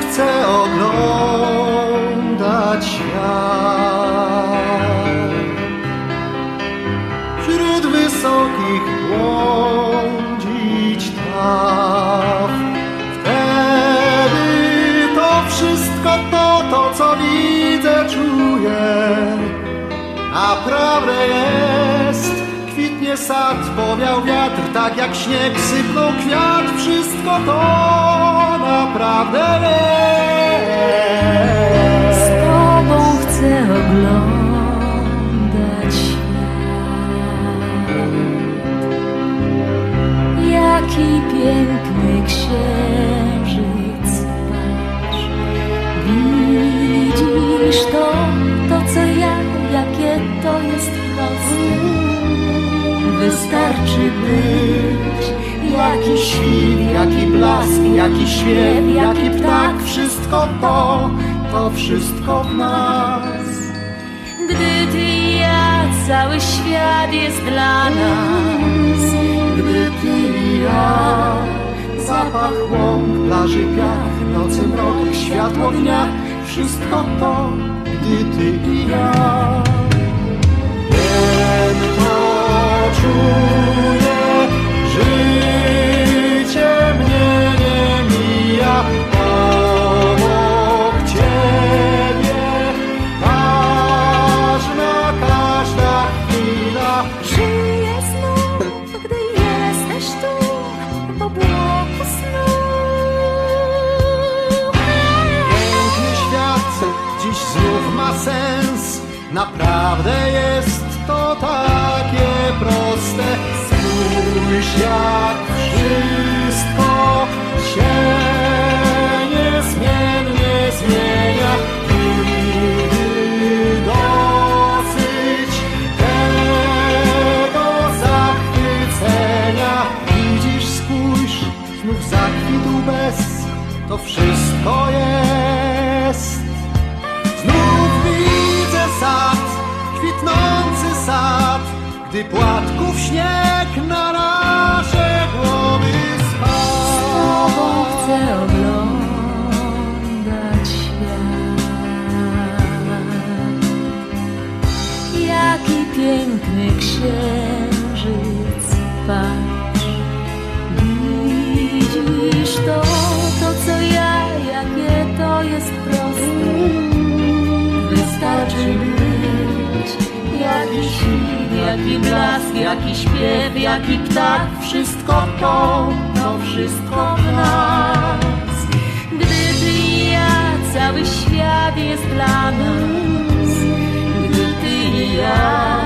chcę oglądać świat. Wśród wysokich błądzić traw. Wtedy to wszystko to, to co widzę, czuję, naprawdę jest. Sad, powiał wiatr, tak jak śnieg sypnął kwiat. Wszystko to naprawdę Z jest. Tobą chcę oglądać świat. Jaki piękny księżyc. Widzisz to, to co ja, jakie to jest proste. Wystarczy być Jaki świt, jaki blask, jaki śpiew, jaki ptak, wszystko to, to wszystko w nas. Gdy ty i ja, cały świat jest dla nas. Gdy ty i ja, zapach łąk, plaży piach, nocy mrok, światło dnia, wszystko to, gdy ty Naprawdę jest to takie proste. Spójrz jak wszystko się niezmiennie zmienia. Nigdy dosyć tego zachwycenia. Widzisz, spójrz, znów zakwitł bez. To wszystko jest. Gdy płatków śnieg na nasze głowy Z Tobą spadł. chcę oglądać świat. Jaki piękny księżyc patrz. Widzisz to, to co ja, jakie to jest proste. Wystarczy być jaki świt, jaki blask, jaki śpiew, jaki ptak, wszystko to, to wszystko w nas. Gdy ty i ja, cały świat jest dla nas. Gdy ty i ja,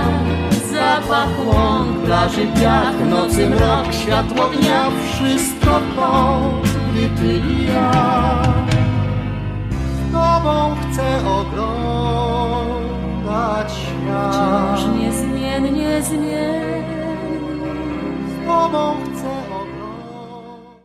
zapach łąk, plaży piach, nocy mrok, Światło dnia, wszystko to, gdy ty i ja. Obecnie w.